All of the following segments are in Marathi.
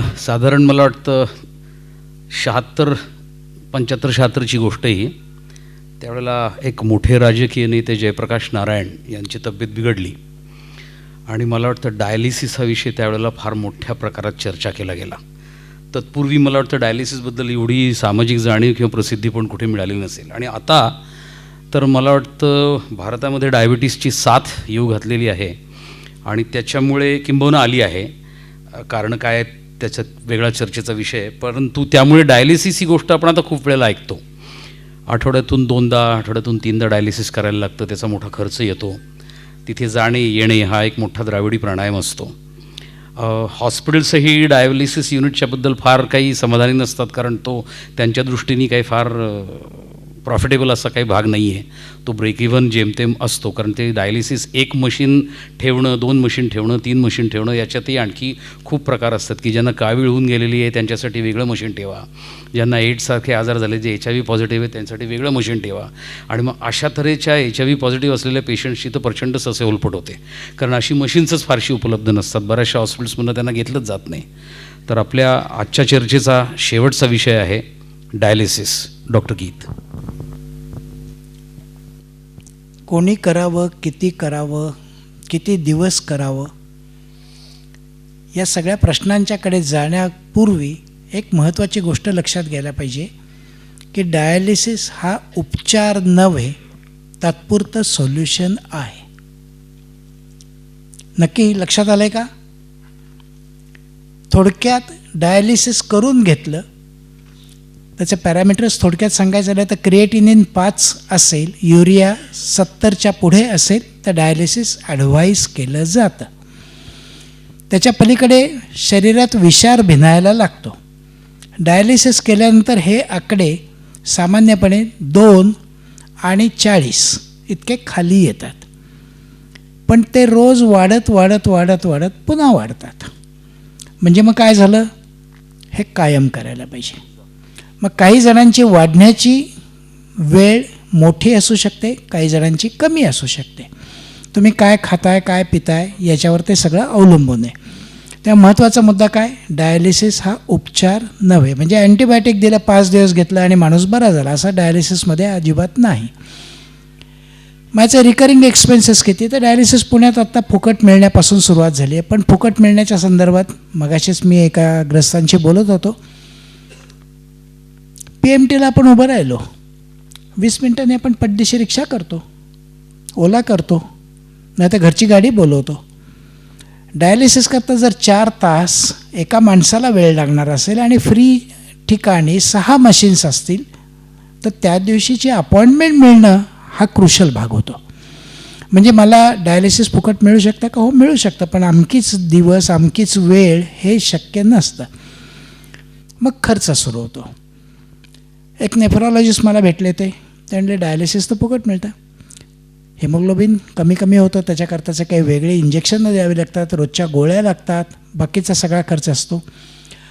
साधारण मला वाटतं शहात्तर पंच्याहत्तर शहात्तरची गोष्ट ही. त्यावेळेला एक मोठे राजकीय नेते जयप्रकाश नारायण यांची तब्येत बिघडली. आणि मला वाटतं डायलिसिस हा विषय त्यावेळेला फार मोठ्या प्रकारात चर्चा केला गेला. तत्पूर्वी मला वाटतं डायलिसिसबद्दल एवढी सामाजिक जाणीव किंवा प्रसिद्धी पण कुठे मिळाली नसेल. आणि आता तर मला वाटतं भारतामध्ये डायबिटीसची साथ येऊ घातलेली आहे. आणि त्याच्यामुळे किंबहुना आली आहे. कारण काय त्याच्यात वेगळा चर्चेचा विषय आहे. परंतु त्यामुळे डायलिसिस ही गोष्ट आपण आता खूप वेळेला ऐकतो. आठवड्यातून दोनदा आठवड्यातून तीनदा डायलिसिस करायला लागतं त्याचा मोठा खर्च येतो. तिथे जाणे येणे हा एक मोठा द्राविडी प्राणायाम असतो. हॉस्पिटल्सही डायलिसिस युनिटच्याबद्दल फार काही समाधानी नसतात कारण तो त्यांच्या दृष्टीने काही फार प्रॉफिटेबल असा काही भाग नाही आहे तो ब्रेक इव्हन जेमतेम असतो. कारण ते डायलिसिस एक मशीन ठेवणं दोन मशीन ठेवणं तीन मशीन ठेवणं याच्यातही आणखी खूप प्रकार असतात की ज्यांना कावीळ होऊन गेलेली आहे त्यांच्यासाठी वेगळं मशीन ठेवा. ज्यांना एड्ससारखे आजार झाले जे एच आय व्ही पॉझिटिव्ह आहे त्यांच्यासाठी वेगळं मशीन ठेवा. आणि मग अशा तऱ्हेच्या एच आय व्ही पॉझिटिव्ह असलेल्या पेशंटशी तर प्रचंड ससे उलपट होते. कारण अशी मशीन्सच फारशी उपलब्ध नसतात. बऱ्याचशा हॉस्पिटल्समधून त्यांना घेतलंच जात नाही. तर आपल्या आजच्या चर्चेचा शेवटचा विषय आहे डायलिसिस डॉक्टर गीत. कोणी करावं किती करावं किती दिवस करावं या सगळ्या प्रश्नांच्याकडे जाण्यापूर्वी एक महत्त्वाची गोष्ट लक्षात घ्यायला पाहिजे की डायलिसिस हा उपचार नव्हे तात्पुरतं सोल्युशन आहे. नक्की लक्षात आलं आहे का? थोडक्यात डायलिसिस करून घेतलं त्याचे पॅरामीटर्स थोडक्यात सांगायचं झालं तर क्रिएटिनिन पाच असेल युरिया सत्तरच्या पुढे असेल तर डायलिसिस ॲडवाईस केलं जातं. त्याच्या पलीकडे शरीरात विषार भिनायला लागतो. डायलिसिस केल्यानंतर हे आकडे सामान्यपणे दोन आणि चाळीस इतके खाली येतात. पण ते रोज वाढत वाढत वाढत वाढत पुन्हा वाढतात. म्हणजे मग काय झालं? हे कायम करायला पाहिजे. मग काही जणांची वाढण्याची वेळ मोठी असू शकते काही जणांची कमी असू शकते. तुम्ही काय खाताय काय पिताय याच्यावर ते सगळं अवलंबून आहे. त्या महत्त्वाचा मुद्दा काय? डायलिसिस हा उपचार नव्हे. म्हणजे अँटीबायोटिक दिलं पाच दिवस घेतलं आणि माणूस बरा झाला. असा डायलिसिसमध्ये अजिबात नाही. माझे रिकरिंग एक्सपेन्सेस किती? तर डायलिसिस पुण्यात आत्ता फुकट मिळण्यापासून सुरुवात झाली आहे. पण फुकट मिळण्याच्या संदर्भात मगाशीच मी एका ग्रस्तांशी बोलत होतो. पी एम टीला आपण उभं राहिलो. वीस मिनटांनी आपण पड्डीशी रिक्षा करतो. ओला करतो. नाही तर घरची गाडी बोलवतो. डायलिसिस करता जर चार तास एका माणसाला वेळ लागणार असेल आणि फ्री ठिकाणी सहा मशीन्स असतील तर त्या दिवशीची अपॉइंटमेंट मिळणं हा क्रुशल भाग होतो. म्हणजे मला डायलिसिस फुकट मिळू शकतं का? हो मिळू शकतं पण अमकीच दिवस अमकीच वेळ हे शक्य नसतं. मग खर्च सुरू होतो. एक नेफ्रॉलॉजिस्ट मला भेटले ते. त्यांना डायलिसिस तर फुकट मिळतं. हिमोग्लोबिन कमी कमी होतं त्याच्याकरताचे काही वेगळे इंजेक्शनं द्यावे लागतात रोजच्या गोळ्या लागतात बाकीचा सगळा खर्च असतो.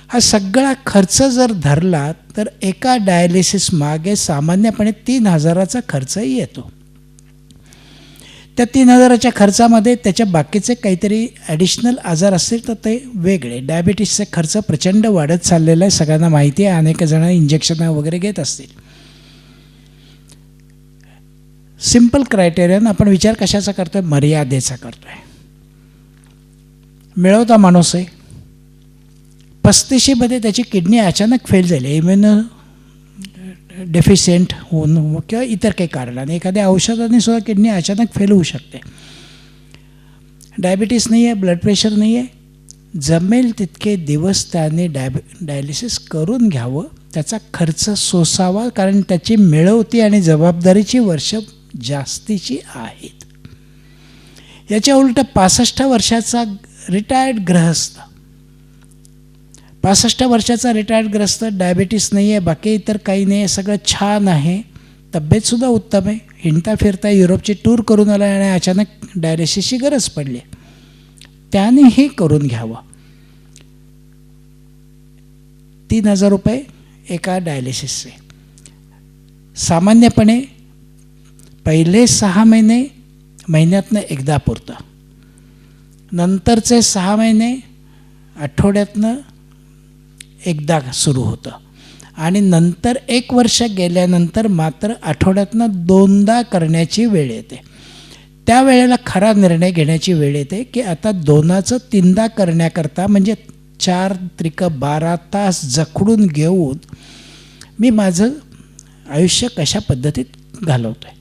हा सगळा खर्च जर धरला तर एका डायलिसिस मागे सामान्यपणे तीन हजाराचा खर्चही येतो. त्या तीन हजाराच्या खर्चामध्ये त्याच्या बाकीचे काहीतरी ॲडिशनल आजार असतील तर ते वेगळे. डायबिटीसचे खर्च प्रचंड वाढत चाललेला आहे. सगळ्यांना माहिती आहे. अनेक जण इंजेक्शनं वगैरे घेत असतील. सिंपल क्रायटेरियन आपण विचार कशाचा करतो आहे मर्यादेचा करतो आहे मिळवता माणूस आहे. पस्तीशीमध्ये त्याची किडनी अचानक फेल झाली. इम्युनो डेफिशियंट होऊन किंवा इतर काही कारणाने एखाद्या औषधाने सुद्धा किडनी अचानक फेल होऊ शकते. डायबिटीस नाही आहे ब्लड प्रेशर नाही आहे जमेल तितके दिवस त्याने डायब डायलिसिस करून घ्यावं. त्याचा खर्च सोसावा कारण त्याची मिळवती आणि जबाबदारीची वर्ष जास्तीची आहेत. याच्या उलट पासष्ट वर्षाचा रिटायर्ड ग्रहस्थ पासष्ट वर्षाचा रिटायर्ड ग्रस्त डायबिटीस नाही आहे बाकी इतर काही नाही आहे सगळं छान आहे. तब्येतसुद्धा उत्तम आहे. हिंडता फिरता युरोपची टूर करून आला आणि अचानक डायलिसिसची गरज पडली त्याने हे करून घ्यावं. तीन हजार रुपये एका डायलिसिसचे सामान्यपणे पहिले सहा महिने महिन्यातनं एकदा पुरतं. नंतरचे सहा महिने आठवड्यातनं एकदा सुरू होतं. आणि नंतर एक वर्ष गेल्यानंतर मात्र आठवड्यातनं दोनदा करण्याची वेळ येते. त्यावेळेला खरा निर्णय घेण्याची वेळ येते की आता दोनाचं तीनदा करण्याकरता म्हणजे चार त्रिक बारा तास जखडून घेऊन मी माझं आयुष्य कशा पद्धतीत घालवतो आहे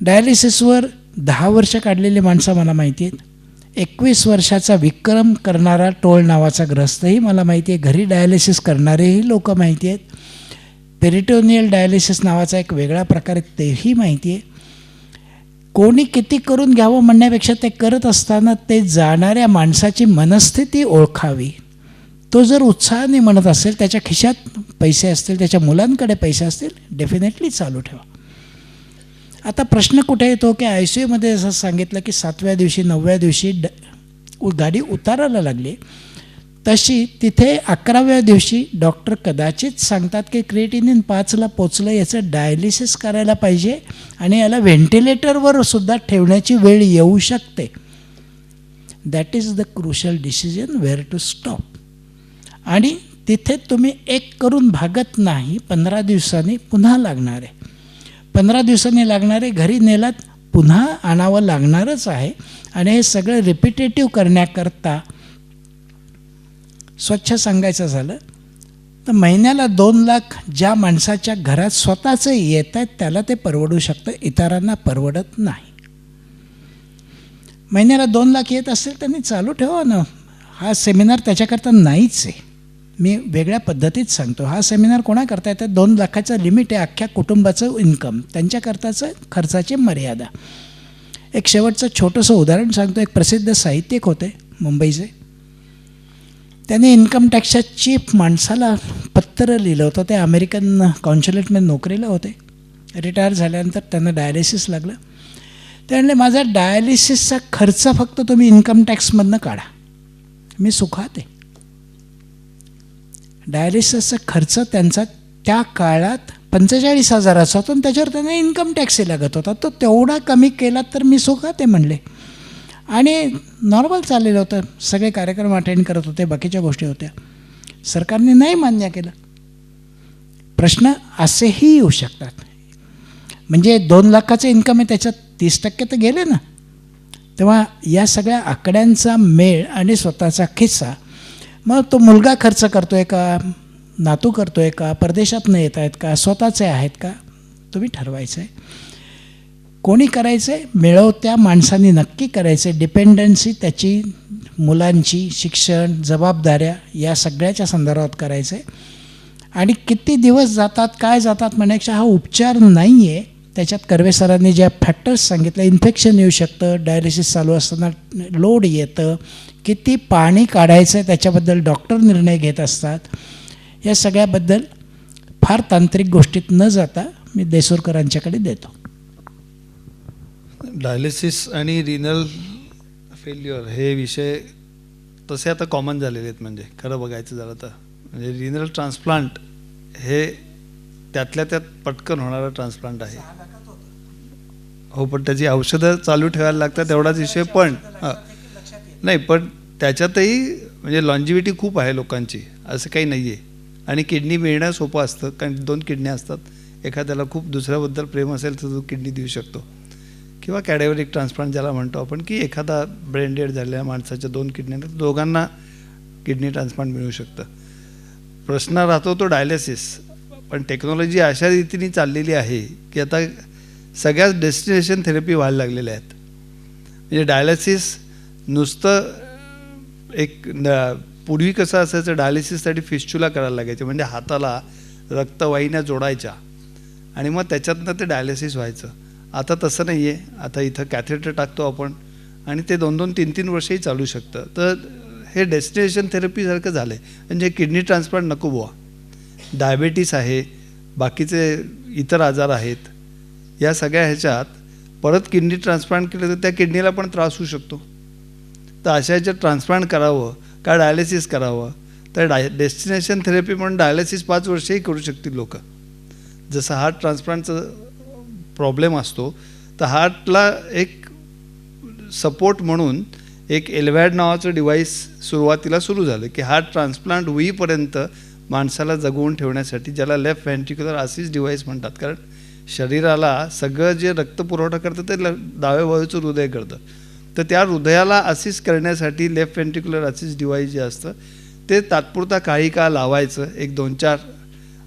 डायलिसिसवर दहा वर्ष काढलेली माणसं मला माहिती आहेत. एकवीस वर्षाचा विक्रम करणारा टोळ नावाचा ग्रस्तही मला माहिती आहे. घरी डायलिसिस करणारेही लोक माहिती आहेत. पेरिटोनियल डायलिसिस नावाचा एक वेगळा प्रकार तेही माहिती आहे. कोणी किती करून घ्यावं म्हणण्यापेक्षा ते करत असताना ते जाणाऱ्या माणसाची मनस्थिती ओळखावी. तो जर उत्साहाने म्हणत असेल त्याच्या खिशात पैसे असतील त्याच्या मुलांकडे पैसे असतील डेफिनेटली चालू ठेवा. आता प्रश्न कुठे येतो की आय सी यूमध्ये असं सांगितलं की सातव्या दिवशी नवव्या दिवशी ड गाडी उतारायला लागली. तशी तिथे अकराव्या दिवशी डॉक्टर कदाचित सांगतात की क्रिएटिनिन पाचला पोचलं याचं डायलिसिस करायला पाहिजे आणि याला व्हेंटिलेटरवर सुद्धा ठेवण्याची वेळ येऊ शकते. That is the crucial decision where to stop आणि तिथे तुम्ही एक करून भागत नाही पंधरा दिवसांनी पुन्हा लागणार आहे. पंधरा दिवसांनी लागणारे घरी नेलात पुन्हा आणावं लागणारच आहे. आणि हे सगळं रिपिटेटिव्ह करण्याकरता स्वच्छ सांगायचं झालं तर महिन्याला दोन लाख ज्या माणसाच्या घरात स्वतःचं येत आहेत त्याला ते परवडू शकतं इतरांना परवडत नाही. महिन्याला दोन लाख येत असेल त्यांनी चालू ठेवा ना. हा सेमिनार त्याच्याकरता नाहीच आहे. मी वेगळ्या पद्धतीत सांगतो. हा सेमिनार कोणाकरता येतं? दोन लाखाचं लिमिट आहे अख्ख्या कुटुंबाचं इन्कम त्यांच्याकरताचं खर्चाची मर्यादा. एक शेवटचं छोटंसं उदाहरण सांगतो. एक प्रसिद्ध साहित्यिक होते मुंबईचे. त्याने इन्कम टॅक्सच्या चीफ माणसाला पत्र लिहिलं होतं. ते अमेरिकन कॉन्सुलेटमध्ये नोकरीला होते. रिटायर झाल्यानंतर त्यांना डायलिसिस लागलं. ते म्हणले माझा डायलिसिसचा खर्च फक्त तुम्ही इन्कम टॅक्समधनं काढा. मी सुखात आहे. डायलिसिसचा खर्च त्यांचा त्या काळात पंचेचाळीस हजाराचा होता आणि त्याच्यावर त्यांना इन्कम टॅक्सही लागत होता. तो तेवढा कमी केला तर मी सुखात आहे म्हणले. आणि नॉर्मल चाललेलं होतं. सगळे कार्यक्रम अटेंड करत होते बाकीच्या गोष्टी होत्या. सरकारने नाही मान्य केलं. प्रश्न असेही येऊ शकतात. म्हणजे दोन लाखाचं इन्कम आहे त्याच्यात तीस टक्के तर गेले ना. तेव्हा या सगळ्या आकड्यांचा मेळ आणि स्वतःचा खिस्सा मग तो मुलगा खर्च करतो आहे का? नातू करतो आहे का? परदेशातनं येत आहेत का? स्वतःचे आहेत का? तुम्ही ठरवायचं आहे कोणी करायचं आहे मिळवत्या माणसांनी नक्की करायचं डिपेंडन्सी त्याची मुलांची शिक्षण जबाबदाऱ्या या सगळ्याच्या संदर्भात करायचं आहे आणि किती दिवस जातात काय जातात म्हणण्यापेक्षा हा उपचार नाही आहे त्याच्यात कर्वे सरांनी ज्या फॅक्टर्स सांगितल्या इन्फेक्शन येऊ शकतं डायलिसिस चालू असताना लोड येतं किती पाणी काढायचं आहे त्याच्याबद्दल डॉक्टर निर्णय घेत असतात या सगळ्याबद्दल फार तांत्रिक गोष्टीत न जाता मी देसूरकरांच्याकडे देतो. डायलिसिस आणि रिनल फेल्युअर हे विषय तसे आता कॉमन झालेले आहेत म्हणजे खरं बघायचं झालं तर. म्हणजे रिनल ट्रान्सप्लांट हे त्यातल्या त्यात पटकन होणारा ट्रान्सप्लांट आहे. हो पण त्याची औषधं चालू ठेवायला लागतात तेवढाच विषय पण नाही पण त्याच्यातही म्हणजे लॉन्जिव्हिटी खूप आहे लोकांची असं काही नाही आहे आणि किडनी मिळणं सोपं असतं कारण दोन किडन्या असतात. एखाद्याला खूप दुसऱ्याबद्दल प्रेम असेल तर तो किडनी देऊ शकतो. किंवा कॅडेवरिक ट्रान्सप्लांट ज्याला म्हणतो आपण की एखादा ब्रेन झालेल्या माणसाच्या दोन किडन्या दोघांना किडनी ट्रान्सप्लांट मिळू शकतं. प्रश्न राहतो तो डायलिसिस पण टेक्नॉलॉजी अशा रीतीने चाललेली आहे की आता सगळ्याच डेस्टिनेशन थेरपी व्हायला लागलेल्या आहेत. म्हणजे डायलिसिस नुसतं एक न- पूर्वी कसं असायचं डायलिसिससाठी फिस्चुला करायला लागायचे. म्हणजे हाताला रक्तवाहिन्या जोडायच्या. आणि मग त्याच्यातनं ते डायलिसिस व्हायचं. आता तसं नाही आहे आता इथं कॅथेटर टाकतो आपण. आणि ते दोन दोन तीन तीन वर्षही चालू शकतं. तर हे डेस्टिनेशन थेरपीसारखं झालं आहे म्हणजे किडनी ट्रान्सप्लांट नको बुवा. डायबेटीस आहे बाकीचे इतर आजार आहेत या सगळ्या ह्याच्यात परत किडनी ट्रान्सप्लांट केलं तर त्या किडनीला पण त्रास होऊ शकतो. तर अशा ह्याच्यात ट्रान्सप्लांट करावं का डायलिसिस करावं? तर डाय डेस्टिनेशन थेरपी म्हणून डायलिसिस पाच वर्षही करू शकतील लोक. जसं हार्ट ट्रान्सप्लांटचा प्रॉब्लेम असतो तर हार्टला एक सपोर्ट म्हणून एक एलवॅड नावाचं डिव्हाइस सुरुवातीला सुरू झालं की हार्ट ट्रान्सप्लांट होईपर्यंत माणसाला जगवून ठेवण्यासाठी ज्याला लेफ्ट व्हेंट्रिक्युलर असिस डिव्हाइस म्हणतात. कारण शरीराला सगळं जे रक्तपुरवठा करतं ते ल डाव्या वायूचं हृदय करतं. तर त्या हृदयाला असिस करण्यासाठी लेफ्ट व्हेंट्रिक्युलर असिस डिव्हाइस जे असतं ते तात्पुरता काही काळ लावायचं एक दोन चार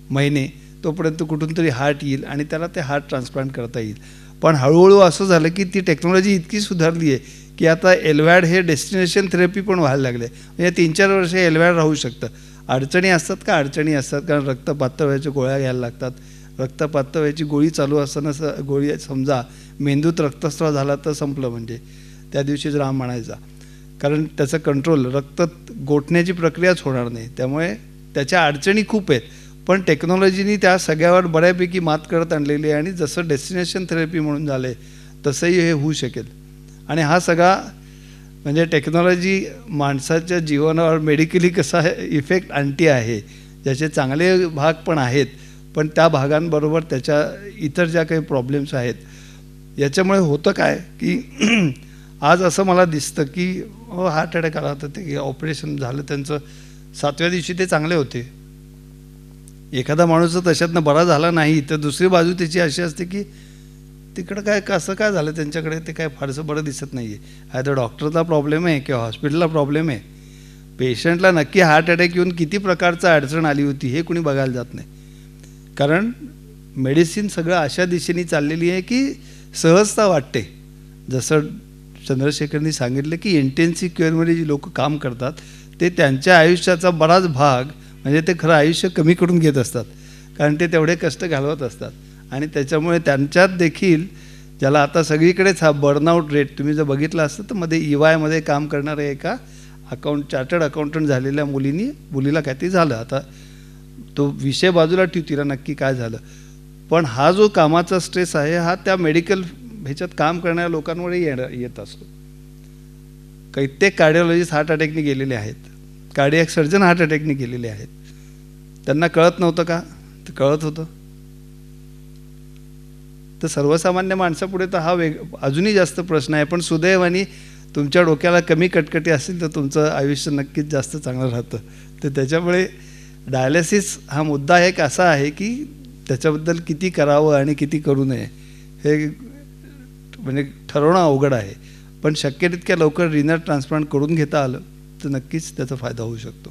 महिने. तोपर्यंत कुठून तरी हार्ट येईल आणि त्याला ते हार्ट ट्रान्सप्लांट करता येईल. पण हळूहळू असं झालं की ती टेक्नॉलॉजी इतकी सुधारली आहे की आता एलवॅड हे डेस्टिनेशन थेरपी पण व्हायला लागले म्हणजे तीन चार वर्ष एलवॅड राहू शकतं. अडचणी असतात का? अडचणी असतात. कारण रक्त पातळ गोळ्या घ्यायला लागतात. रक्त पातळ गोळी चालू असताना स गोळी समजा मेंदूत रक्तस्राव झाला तर संपलं म्हणजे. त्या दिवशीच राम म्हणायचा. कारण त्याचं कंट्रोल रक्त गोठण्याची प्रक्रियाच होणार नाही. त्यामुळे त्याच्या अडचणी खूप आहेत. पण टेक्नॉलॉजीनी त्या सगळ्यावर बऱ्यापैकी मात करत आणलेली आहे आणि जसं डेस्टिनेशन थेरपी म्हणून झालं आहे तसंही हे होऊ शकेल. आणि हा सगळा म्हणजे टेक्नॉलॉजी माणसाच्या जीवनावर मेडिकली कसा इफेक्ट आणती आहे ज्याचे चांगले भाग पण आहेत पण त्या भागांबरोबर त्याच्या इतर ज्या काही प्रॉब्लेम्स आहेत याच्यामुळे होतं काय की आज असं मला दिसतं की हार्ट अटॅक आला होता ते ऑपरेशन झालं त्यांचं सातव्या दिवशी ते चांगले होते. एखादा माणूस तशातनं बरा झाला नाही तर दुसरी बाजू त्याची अशी असते की तिकडं काय कसं काय झालं त्यांच्याकडे ते काय फारसं बरं दिसत नाही आहे आयदर डॉक्टरचा प्रॉब्लेम आहे किंवा हॉस्पिटलला प्रॉब्लेम आहे. पेशंटला नक्की हार्ट अटॅक येऊन किती प्रकारचं अडचण आली होती हे कुणी बघायला जात नाही. कारण मेडिसिन सगळं अशा दिशेने चाललेली आहे की सहजता वाटते. जसं चंद्रशेखरनी सांगितलं की इंटेन्सिव्ह केअरमध्ये जी लोक काम करतात ते त्यांच्या आयुष्याचा बराच भाग म्हणजे ते खरं आयुष्य कमी करून घेत असतात. कारण ते तेवढे कष्ट घालवत असतात. आणि त्याच्यामुळे त्यांच्यात देखील ज्याला आता सगळीकडेच हा बर्नआउट रेट तुम्ही जर बघितलं असतं तर मध्ये ई वायमध्ये काम करणाऱ्या एका अकाउंट चार्टर्ड अकाउंटंट झालेल्या मुलीनी मुलीला काहीतरी झालं. आता तो विषय बाजूला ठेव तिला नक्की काय झालं. पण हा जो कामाचा स्ट्रेस आहे हा त्या मेडिकल ह्याच्यात काम करणाऱ्या लोकांवर येणं येत असतो. कैत्येक कार्डिओलॉजिस्ट हार्ट अटॅकने गेलेले आहेत. कार्डियक सर्जन हार्ट अटॅकने गेलेले आहेत. त्यांना कळत नव्हतं का? कळत होतं. तर सर्वसामान्य माणसापुढे तर हा वेग अजूनही जास्त प्रश्न आहे. पण सुदैवाने तुमच्या डोक्याला कमी कटकटी असतील तर तुमचं आयुष्य नक्कीच जास्त चांगलं राहतं. तर त्याच्यामुळे डायलिसिस हा मुद्दा एक असा आहे की त्याच्याबद्दल किती करावं आणि किती करू नये हे म्हणजे ठरवणं अवघड आहे. पण शक्य तितक्या लवकर रिनर ट्रान्सप्लांट करून घेता आलं तर नक्कीच त्याचा फायदा होऊ शकतो.